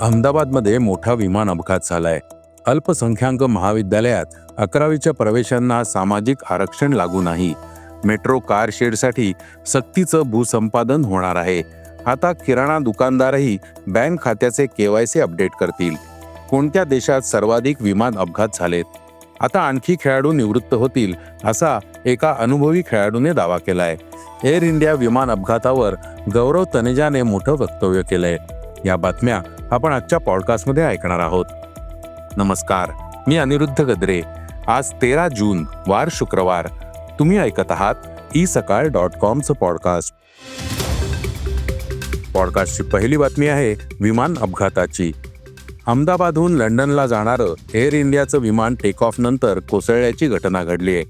अहमदाबादमध्ये मोठा विमान अपघात झालाय. अल्पसंख्याक महाविद्यालयात अकरावीच्या प्रवेशांना सामाजिक आरक्षण लागू नाही. मेट्रो कार शेडसाठी सक्तीचं भूसंपादन होणार आहे. आता किराणा दुकानदारही बँक खात्याचे केवायसी अपडेट करतील. कोणत्या देशात सर्वाधिक विमान अपघात झालेत? आता आणखी खेळाडू निवृत्त होतील असा एका अनुभवी खेळाडूने दावा केलाय. एअर इंडिया विमान अपघातावर गौरव तनेजाने मोठं वक्तव्य केलंय. या बातम्या आपण आजच्या पॉडकास्टमध्ये ऐकणार आहोत. नमस्कार मी अनिरुद्ध गद्रे. आज तेरा जून वार शुक्रवार. तुम्ही ऐकत आहात ई सकाळ डॉट कॉमचं पॉडकास्ट. पॉडकास्टची पहिली बातमी आहे विमान अपघाताची. अहमदाबादहून लंडनला जाणारं एअर इंडियाचं विमान टेक ऑफ नंतर कोसळल्याची घटना घडली आहे.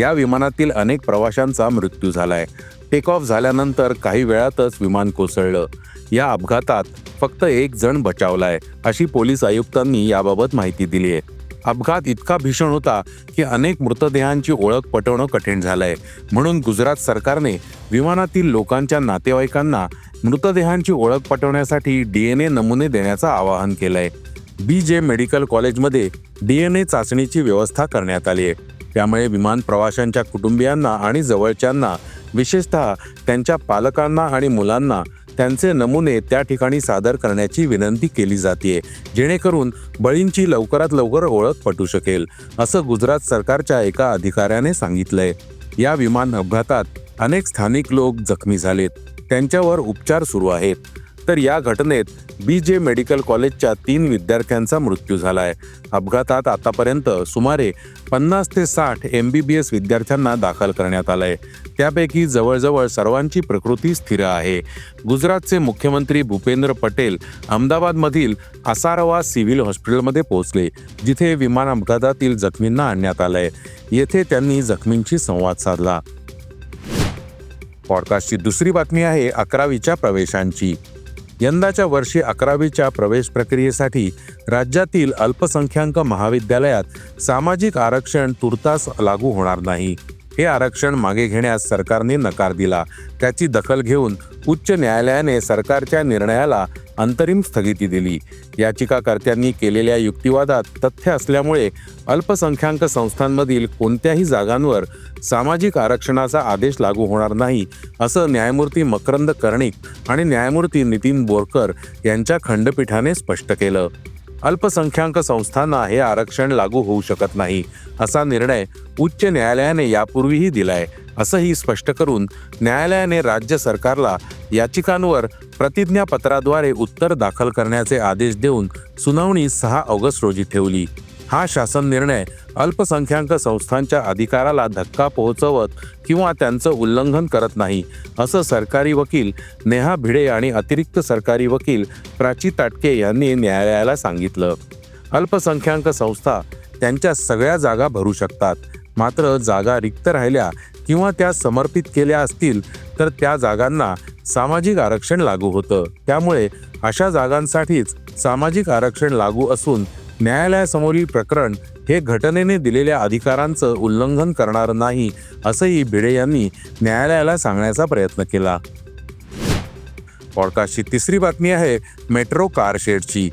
या विमानातील अनेक प्रवाशांचा मृत्यू झालाय. टेक ऑफ झाल्यानंतर काही वेळातच विमान कोसळलं. या अपघातात फक्त एक जण बचावलाय अशी पोलीस आयुक्तांनी याबाबत माहिती दिली आहे. अपघात इतका भीषण होता की अनेक मृतदेहांची ओळख पटवणं कठीण झालंय. म्हणून गुजरात सरकारने विमानातील लोकांच्या नातेवाईकांना मृतदेहांची ओळख पटवण्यासाठी डीएनए नमुने देण्याचं आवाहन केलंय. बी जे मेडिकल कॉलेजमध्ये डीएनए चाचणीची व्यवस्था करण्यात आली आहे. त्यामुळे विमान प्रवाशांच्या कुटुंबियांना आणि जवळच्यांना विशेषतः त्यांच्या पालकांना आणि मुलांना त्यांचे नमुने त्या ठिकाणी सादर करण्याची विनंती केली जाते जेणेकरून बळींची लवकरात लवकर ओळख पटू शकेल असं गुजरात सरकारच्या एका अधिकाऱ्याने सांगितलंय. या विमान अपघातात अनेक स्थानिक लोक जखमी झालेत. त्यांच्यावर उपचार सुरू आहेत. तर या घटनेत बी जे मेडिकल कॉलेजच्या तीन विद्यार्थ्यांचा मृत्यू झाला आहे अपघातात आतापर्यंत सुमारे पन्नास ते साठ एम बी बी एस विद्यार्थ्यांना दाखल करण्यात आलंय. त्यापैकी जवळजवळ सर्वांची प्रकृती स्थिर आहे. गुजरातचे मुख्यमंत्री भूपेंद्र पटेल अहमदाबादमधील आसारवा सिव्हिल हॉस्पिटलमध्ये पोहोचले जिथे विमान अपघातातील जखमींना आणण्यात आलंय. येथे त्यांनी जखमींशी संवाद साधला. पॉडकास्टची दुसरी बातमी आहे अकरावीच्या प्रवेशांची. यंदाच्या वर्षी अकरावीच्या प्रवेश प्रक्रियेसाठी राज्यातील अल्पसंख्याक महाविद्यालयात सामाजिक आरक्षण तुर्तास लागू होणार नाही. हे आरक्षण मागे घेण्यास सरकारने नकार दिला. त्याची दखल घेऊन उच्च न्यायालयाने सरकारच्या निर्णयाला अंतरिम स्थगिती दिली. याचिकाकर्त्यांनी केलेल्या युक्तिवादात तथ्य असल्यामुळे अल्पसंख्याक संस्थांमधील कोणत्याही जागांवर सामाजिक आरक्षणाचा आदेश लागू होणार नाही असं न्यायमूर्ती मकरंद कर्णिक आणि न्यायमूर्ती नितीन बोरकर यांच्या खंडपीठाने स्पष्ट केलं. अल्पसंख्याक संस्थांना हे आरक्षण लागू होऊ शकत नाही असा निर्णय उच्च न्यायालयाने यापूर्वीही दिलाय असंही स्पष्ट करून न्यायालयाने राज्य सरकारला याचिकांवर प्रतिज्ञापत्राद्वारे उत्तर दाखल करण्याचे आदेश देऊन सुनावणी सहा ऑगस्ट रोजी ठेवली. हा शासन निर्णय अल्पसंख्याक संस्थांच्या अधिकाराला धक्का पोहोचवत किंवा त्यांचं उल्लंघन करत नाही असं सरकारी वकील नेहा भिडे आणि अतिरिक्त सरकारी वकील प्राची ताटके यांनी न्यायालयाला सांगितलं. अल्पसंख्याक संस्था त्यांच्या सगळ्या जागा भरू शकतात मात्र जागा रिक्त राहिल्या किंवा त्या समर्पित केल्या असतील तर त्या जागांना सामाजिक आरक्षण लागू होतं. त्यामुळे अशा जागांसाठीच सामाजिक आरक्षण लागू असून न्यायालयासमोरील प्रकरण हे घटनेने दिलेल्या अधिकारांचं उल्लंघन करणार नाही असंही भिडे यांनी न्यायालयाला सांगण्याचा प्रयत्न केला. पॉडकास्टची तिसरी बातमी आहे मेट्रो कारशेडची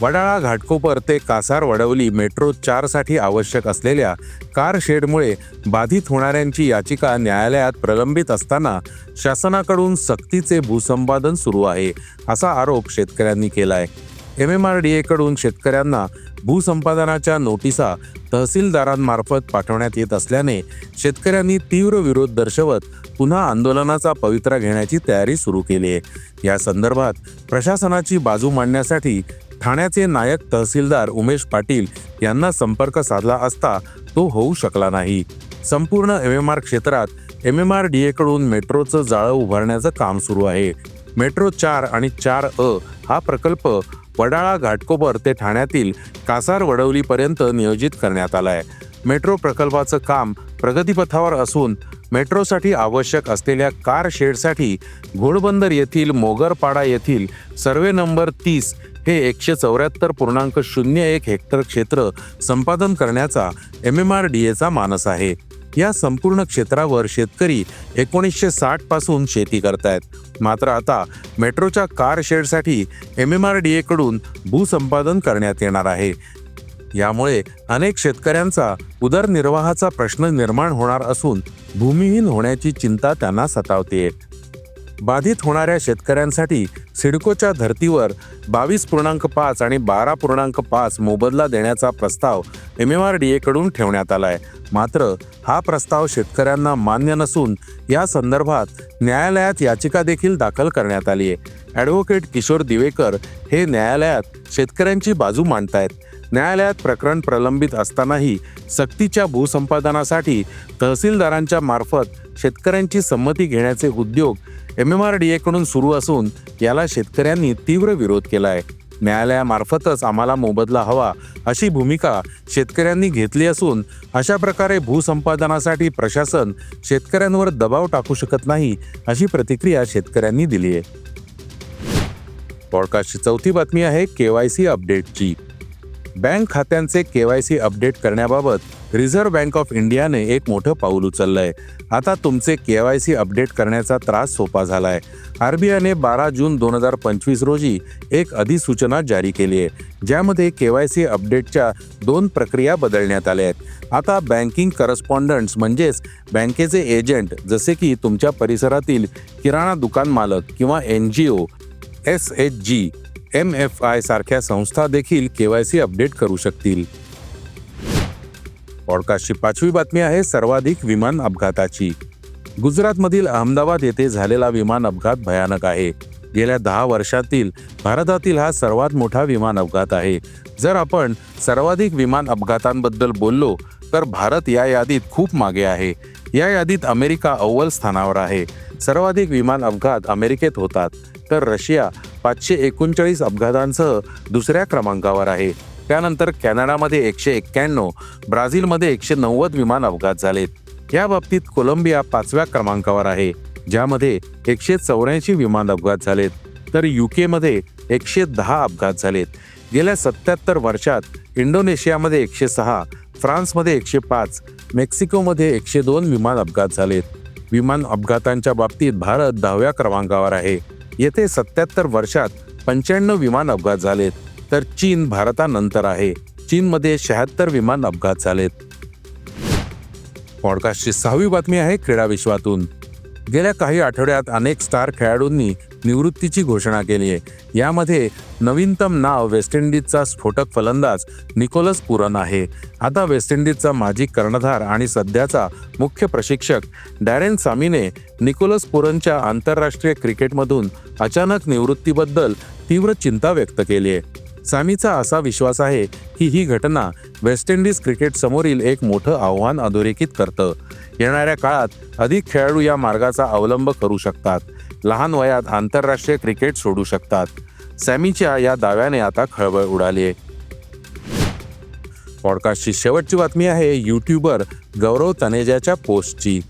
वडाळा घाटकोपर ते कासार वडवली मेट्रो चारसाठी आवश्यक असलेल्या कार शेडमुळे बाधित होणाऱ्यांची याचिका न्यायालयात प्रलंबित असताना शासनाकडून सक्तीचे भूसंपादन सुरू आहे असा आरोप शेतकऱ्यांनी केलाय. एम एम आर डी एकडून शेतकऱ्यांना भूसंपादनाच्या नोटिसा तहसीलदारांमार्फत पाठवण्यात येत असल्याने शेतकऱ्यांनी तीव्र विरोध दर्शवत पुन्हा आंदोलनाचा पवित्रा घेण्याची तयारी सुरू केली आहे. या संदर्भात प्रशासनाची बाजू मांडण्यासाठी ठाण्याचे नायक तहसीलदार उमेश पाटील यांना संपर्क साधला असता तो होऊ शकला नाही. संपूर्ण एम एम आर क्षेत्रात एम एम आर डी एकडून मेट्रोचं जाळं उभारण्याचं काम सुरू आहे. मेट्रो चार आणि चार अ हा प्रकल्प वडाळा घाटकोपर ते ठाण्यातील कासार वडवलीपर्यंत नियोजित करण्यात आलाय. मेट्रो प्रकल्पाचं काम प्रगतीपथावर असून मेट्रोसाठी आवश्यक असलेल्या कार शेडसाठी घोडबंदर येथील मोगरपाडा येथील सर्वे नंबर तीस हे एकशे चौऱ्याहत्तर पूर्णांक शून्य एक हेक्टर क्षेत्र संपादन करण्याचा एम एम आर डी एचा मानस आहे. या संपूर्ण क्षेत्रावर शेतकरी एकोणीसशे साठपासून शेती करतायत. मात्र आता मेट्रोच्या कार शेडसाठी एम एम आर डी एकडून भूसंपादन करण्यात येणार आहे. यामुळे अनेक शेतकऱ्यांचा उदरनिर्वाहाचा प्रश्न निर्माण होणार असून भूमिहीन होण्याची चिंता त्यांना सतावते बाधित होणाऱ्या शेतकऱ्यांसाठी सिडकोच्या धर्तीवर बावीस पूर्णांक पाच आणि बारा पूर्णांक पाच मोबदला देण्याचा प्रस्ताव एम एम आर डी एकडून ठेवण्यात आलाय. मात्र हा प्रस्ताव शेतकऱ्यांना मान्य नसून या संदर्भात न्यायालयात याचिका देखील दाखल करण्यात आली आहे. ॲडव्होकेट किशोर दिवेकर हे न्यायालयात शेतकऱ्यांची बाजू मांडतायत. न्यायालयात प्रकरण प्रलंबित असतानाही सक्तीच्या भूसंपादनासाठी तहसीलदारांच्या मार्फत शेतकऱ्यांची संमती घेण्याचे उद्योग एम एम आर डी एकडून सुरू असून याला शेतकऱ्यांनी तीव्र विरोध केला आहे न्यायालयामार्फतच आम्हाला मोबदला हवा अशी भूमिका शेतकऱ्यांनी घेतली असून अशा प्रकारे भूसंपादनासाठी प्रशासन शेतकऱ्यांवर दबाव टाकू शकत नाही अशी प्रतिक्रिया शेतकऱ्यांनी दिली आहे. पॉडकास्टची चौथी बातमी आहे केवायसी अपडेटची. बँक खात्यांचे केवायसी अपडेट करण्याबाबत रिझर्व्ह बँक ऑफ इंडियाने एक मोठं पाऊल उचललंय. आता तुमचे के वाय सी अपडेट करण्याचा त्रास सोपा झालाय. आरबीआयने बारा जून दोन हजार पंचवीस रोजी एक अधिसूचना जारी केली आहे ज्यामध्ये के वाय सी अपडेटच्या दोन प्रक्रिया बदलण्यात आल्या आहेत. आता बँकिंग करस्पॉन्डंट्स म्हणजेच बँकेचे एजंट जसे की तुमच्या परिसरातील किराणा दुकान मालक किंवा N G O S H G M F I सारख्या संस्था देखील के वाय सी अपडेट करू शकतील. पॉडकास्टची पाचवी बातमी आहे सर्वाधिक विमान अपघाताची. गुजरातमधील अहमदाबाद येथे झालेला विमान अपघात भयानक आहे. गेल्या दहा वर्षातील भारतातील हा सर्वात मोठा विमान अपघात आहे. जर आपण सर्वाधिक विमान अपघातांबद्दल बोललो तर भारत या यादीत खूप मागे आहे. या यादीत अमेरिका अव्वल स्थानावर आहे. सर्वाधिक विमान अपघात अमेरिकेत होतात तर रशिया पाचशे एकोणचाळीस अपघातांसह दुसऱ्या क्रमांकावर आहे. त्यानंतर कॅनडामध्ये एकशे एक्क्याण्णव ब्राझीलमध्ये एकशे नव्वद विमान अपघात झालेत या बाबतीत कोलंबिया पाचव्या क्रमांकावर आहे ज्यामध्ये एकशे चौऱ्याऐंशी विमान अपघात झालेत. तर युकेमध्ये एकशे दहा अपघात झालेत. गेल्या सत्याहत्तर वर्षात इंडोनेशियामध्ये एकशे सहा फ्रान्समध्ये एकशे पाच मेक्सिकोमध्ये एकशे दोन विमान अपघात झालेत. विमान अपघातांच्या बाबतीत भारत दहाव्या क्रमांकावर आहे. येथे सत्याहत्तर वर्षात पंच्याण्णव विमान अपघात झालेत. तर चीन भारतानंतर आहे. चीनमध्ये शहात्तर विमान अपघात झालेत. पॉडकास्टची सहावी बातमी आहे क्रीडा विश्वातून. गेल्या काही आठवड्यात अनेक स्टार खेळाडूंनी निवृत्तीची घोषणा केली आहे. यामध्ये नवीनतम नाव वेस्ट इंडिजचा स्फोटक फलंदाज निकोलस पुरन आहे. आता वेस्ट इंडिजचा माजी कर्णधार आणि सध्याचा मुख्य प्रशिक्षक डॅरेन सामीने निकोलस पुरनच्या आंतरराष्ट्रीय क्रिकेटमधून अचानक निवृत्तीबद्दल तीव्र चिंता व्यक्त केली आहे. सामीचा असा विश्वास आहे की ही घटना वेस्ट इंडिज क्रिकेट समोरील एक मोठं आव्हान अधोरेखित करतं. येणाऱ्या काळात अधिक खेळाडू या मार्गाचा अवलंब करू शकतात. लहान वयात आंतरराष्ट्रीय क्रिकेट सोडू शकतात. सॅमीच्या या दाव्याने आता खळबळ उडाली आहे पॉडकास्टची शेवटची बातमी आहे यूट्यूबर गौरव तनेजाच्या पोस्टची.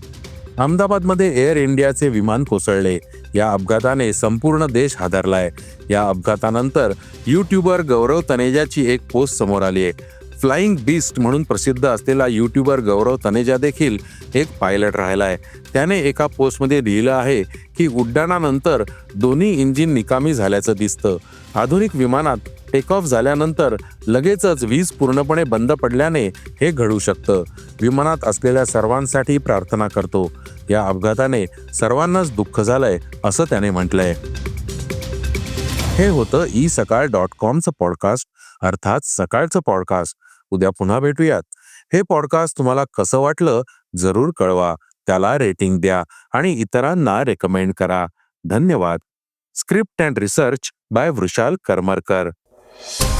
अहमदाबादमध्ये एअर इंडियाचे विमान कोसळले. या अपघाताने संपूर्ण देश हादरलाय. या अपघातानंतर यूट्यूबर गौरव तनेजाची एक पोस्ट समोर आली आहे. फ्लाइंग बीस्ट म्हणून प्रसिद्ध असलेला यूट्यूबर गौरव तनेजा देखील एक पायलट राहिला आहे त्याने एका पोस्टमध्ये लिहिलं आहे की उड्डाणानंतर दोन्ही इंजिन निकामी झाल्याचं दिसतं. आधुनिक विमानात टेक ऑफ झाल्यानंतर लगेचच वीज पूर्णपणे बंद पडल्याने हे घडू शकतं. विमानात असलेल्या सर्वांसाठी प्रार्थना करतो. या अपघाताने सर्वांनाच दुःख झालंय असं त्याने म्हटलंय. हे होतं ई सकाळ डॉट कॉमचं पॉडकास्ट अर्थात सकाळचं पॉडकास्ट उद्या पुन्हा भेटूयात. हे पॉडकास्ट तुम्हाला कसं वाटलं जरूर कळवा. त्याला रेटिंग द्या आणि इतरांना रेकमेंड करा. धन्यवाद. Script and research by Vrushal Karmarkar you